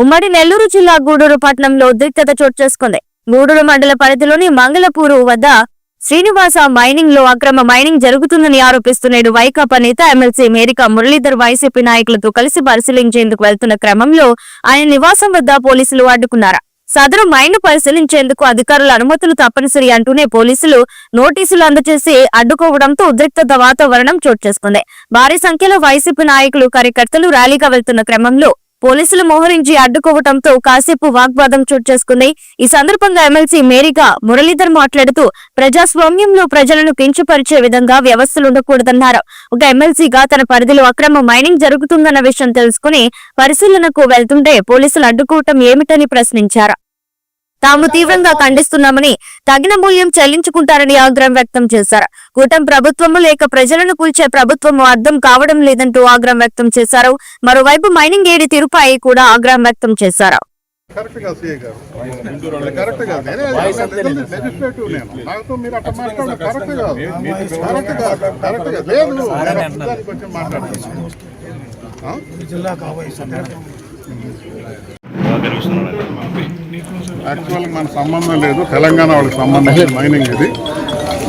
ఉమ్మడి నెల్లూరు జిల్లా గూడూరు పట్టణంలో ఉద్రిక్తత చోటు చేసుకుంది. గూడూరు మండల పరిధిలోని మంగళపూరు వద్ద శ్రీనివాస మైనింగ్లో అక్రమ మైనింగ్ జరుగుతుందని ఆరోపిస్తున్నాడు వైకాపా నేత ఎమ్మెల్సీ మేరికా మురళీధర్ వైసీపీ నాయకులతో కలిసి పరిశీలించేందుకు వెళ్తున్న క్రమంలో ఆయన నివాసం వద్ద పోలీసులు అడ్డుకున్నారు. సదరు మైన్ పరిశీలించేందుకు అధికారుల అనుమతులు తప్పనిసరి అంటూనే పోలీసులు నోటీసులు అందజేసి అడ్డుకోవడంతో ఉద్రిక్తత వాతావరణం చోటు చేసుకుంది. భారీ సంఖ్యలో వైసీపీ నాయకులు కార్యకర్తలు ర్యాలీగా వెళ్తున్న క్రమంలో పోలీసులు మోహరించి అడ్డుకోవటంతో కాసేపు వాగ్వాదం చోటు చేసుకుంది ఈ సందర్భంగా ఎమ్మెల్సీ మేరీగా మురళీధర్ మాట్లాడుతూ ప్రజాస్వామ్యంలో ప్రజలను కించపరిచే విధంగా వ్యవస్థలు ఉండకూడదన్నారు. ఒక ఎమ్మెల్సీగా తన పరిధిలో అక్రమ మైనింగ్ జరుగుతుందన్న విషయం తెలుసుకుని పరిశీలనకు వెళ్తుంటే పోలీసులు అడ్డుకోవటం ఏమిటని ప్రశ్నించారు. తాము తీవ్రంగా ఖండిస్తున్నామని తగిన మూల్యం చెల్లించుకుంటారని ఆగ్రహం వ్యక్తం చేశారు. కూటమి ప్రభుత్వము లేక ప్రజలను కూల్చే ప్రభుత్వము అర్థం కావడం లేదంటూ ఆగ్రహం వ్యక్తం చేశారు. మరోవైపు మైనింగ్ ఏడి తిరుపతి కూడా ఆగ్రహం వ్యక్తం చేశారు. కరెక్ట్ యాక్చువల్గా మన సంబంధం లేదు. తెలంగాణ వాళ్ళకి సంబంధించిన మైనింగ్ ఇది.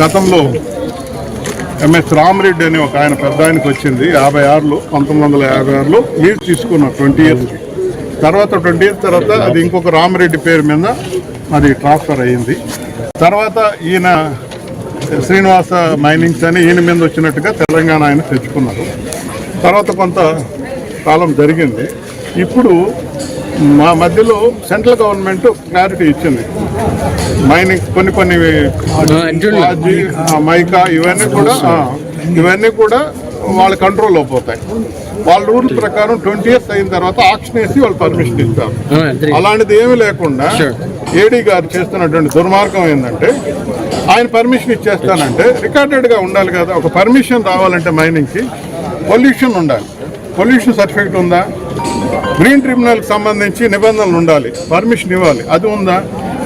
గతంలో ఎంఎస్ రామరెడ్డి అని ఒక ఆయన పెద్ద ఆయనకి వచ్చింది. యాభై ఆరులో పంతొమ్మిది వందల యాభై ఆరులో లీడ్ తీసుకున్నాం ట్వంటీ ఇయర్స్కి తర్వాత ట్వంటీ ఇయర్స్ తర్వాత అది ఇంకొక రామరెడ్డి పేరు మీద అది ట్రాన్స్ఫర్ అయ్యింది. తర్వాత ఈయన శ్రీనివాస మైనింగ్స్ అని ఈయన మీద వచ్చినట్టుగా తెలంగాణ ఆయన తెచ్చుకున్నారు. తర్వాత కొంత కాలం జరిగింది. ఇప్పుడు మా మధ్యలో సెంట్రల్ గవర్నమెంట్ క్లారిటీ ఇచ్చింది. మైనింగ్ కొన్ని కొన్ని మైకా ఇవన్నీ కూడా ఇవన్నీ కూడా వాళ్ళ కంట్రోల్లో పోతాయి. వాళ్ళ రూల్ ప్రకారం ట్వంటీ ఇయర్స్ అయిన తర్వాత ఆక్షన్ వేసి వాళ్ళు పర్మిషన్ ఇస్తారు. అలాంటిది ఏమీ లేకుండా ఏడీ గారు చేస్తున్నటువంటి దుర్మార్గం ఏంటంటే ఆయన పర్మిషన్ ఇచ్చేస్తానంటే రికార్డెడ్గా ఉండాలి కదా. ఒక పర్మిషన్ రావాలంటే మైనింగ్కి పొల్యూషన్ ఉండాలి. పొల్యూషన్ సర్టిఫికేట్ ఉందా? గ్రీన్ ట్రిబ్యునల్ సంబంధించి నిబంధనలు ఉండాలి. పర్మిషన్ ఇవ్వాలి. అది ఉందా?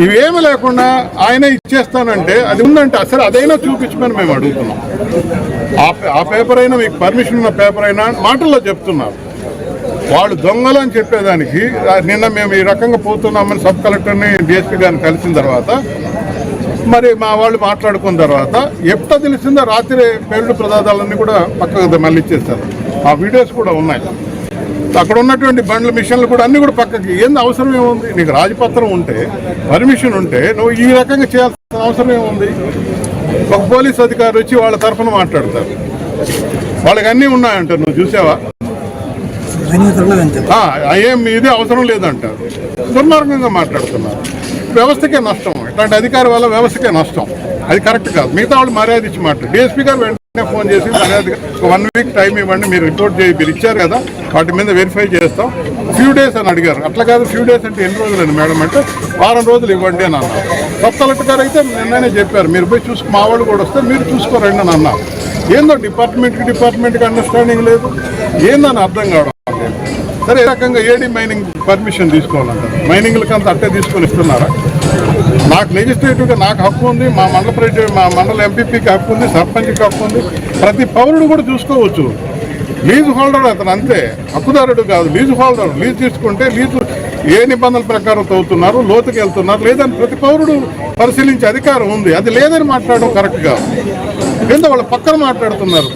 ఇవి ఏమి లేకుండా ఆయన ఇచ్చేస్తానంటే అది ఉందంటే అసలు అదైనా చూపించమని మేము అడుగుతున్నాం. ఆ పేపర్ అయినా మీకు పర్మిషన్ ఉన్న పేపర్ అయినా మాటల్లో చెప్తున్నారు. వాళ్ళు దొంగలు అని చెప్పేదానికి నిన్న మేము ఈ రకంగా పోతున్నామని సబ్ కలెక్టర్ని డిఎస్పీ గారిని కలిసిన తర్వాత మరి మా వాళ్ళు మాట్లాడుకున్న తర్వాత ఎప్పుడో తెలిసిందో రాత్రి పేలుడు ప్రదార్థాలన్నీ కూడా పక్కకు మళ్ళీ ఇచ్చేస్తారు. ఆ వీడియోస్ కూడా ఉన్నాయి. అక్కడ ఉన్నటువంటి బండ్ల మిషన్లు కూడా అన్ని కూడా పక్కకి. ఏంది అవసరం ఏముంది? నీకు రాజపత్రం ఉంటే పర్మిషన్ ఉంటే నువ్వు ఈ రకంగా చేయాల్సిన అవసరం ఏముంది? ఒక పోలీస్ అధికారి వచ్చి వాళ్ళ తరఫున మాట్లాడతారు. వాళ్ళకి అన్నీ ఉన్నాయంటారు. నువ్వు చూసావా? ఏం ఇది అవసరం లేదంటారు. దుర్మార్గంగా మాట్లాడుతున్నారు. వ్యవస్థకే నష్టం. ఇట్లాంటి అధికారి వల్ల వ్యవస్థకే నష్టం. అది కరెక్ట్ కాదు. మిగతా వాళ్ళు మర్యాద ఇచ్చి మాట్లాడు. డిఎస్పీ గారు వెంటనే ఫోన్ చేసి మర్యాద వన్ వీక్ టైం ఇవ్వండి మీరు రిపోర్ట్ చేయి మీరు ఇచ్చారు కదా వాటి మీద వెరిఫై చేస్తాం. ఫ్యూ డేస్ అని అడిగారు. అట్లా కాదు ఫ్యూ డేస్ అంటే ఎన్ని రోజులు మేడం అంటే వారం రోజులు ఇవ్వండి అని అన్నారు. కొత్త కలెక్టర్ గారు అయితే నిన్ననే చెప్పారు మీరు పోయి చూసుకు మా వాళ్ళు కూడా వస్తే మీరు చూసుకోరండి అని అన్నారు. ఏందో డిపార్ట్మెంట్కి డిపార్ట్మెంట్కి అండర్స్టాండింగ్ లేదు. ఏందని అర్థం కావడం సరే ఏ రకంగా ఏడీ మైనింగ్ పర్మిషన్ తీసుకోవాలంటారు? మైనింగ్లకి అంత అట్టే తీసుకొని ఇస్తున్నారా? నాకు లెజిస్లేటివ్గా నాకు హక్కు ఉంది మా మండల ప్రెసిడెంట్ మా మండల ఎంపీపీకి హక్కు ఉంది సర్పంచ్కి హక్కు ఉంది. ప్రతి పౌరుడు కూడా చూసుకోవచ్చు. లీజు హోల్డర్ అతను అంతే హక్కుదారుడు కాదు లీజు హోల్డర్. లీజు తీసుకుంటే లీజు ఏ నిబంధనల ప్రకారం తవ్వుతున్నారు లోతుకి వెళ్తున్నారు లేదని ప్రతి పౌరుడు పరిశీలించే అధికారం ఉంది. అది లేదని మాట్లాడడం కరెక్ట్గా కింద వాళ్ళ పక్కన మాట్లాడుతున్నారు.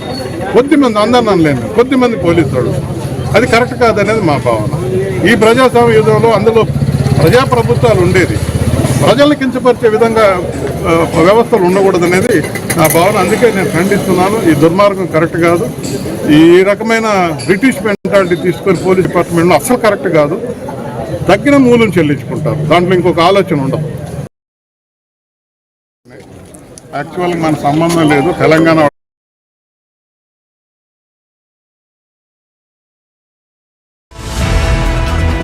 కొద్దిమంది అందరిని అనలేను కొద్ది పోలీసులు. అది కరెక్ట్ కాదనేది మా భావన. ఈ ప్రజాస్వామ్య యుగంలో అందులో ప్రజాప్రభుత్వాలు ఉండేది. ప్రజల్ని కించపరిచే విధంగా వ్యవస్థలు వ్యవస్థలు ఉండకూడదనేది నా భావన. అందుకే నేను ఖండిస్తున్నాను ఈ దుర్మార్గం కరెక్ట్ కాదు. ఈ రకమైన బ్రిటిష్ మెంటాలిటీ తీసుకొని పోలీస్ డిపార్ట్మెంట్లో అసలు కరెక్ట్ కాదు. తగ్గిన మూలం చెల్లించుకుంటారు. దాంట్లో ఇంకొక ఆలోచన ఉండదు. యాక్చువల్గా మన సంబంధం లేదు తెలంగాణ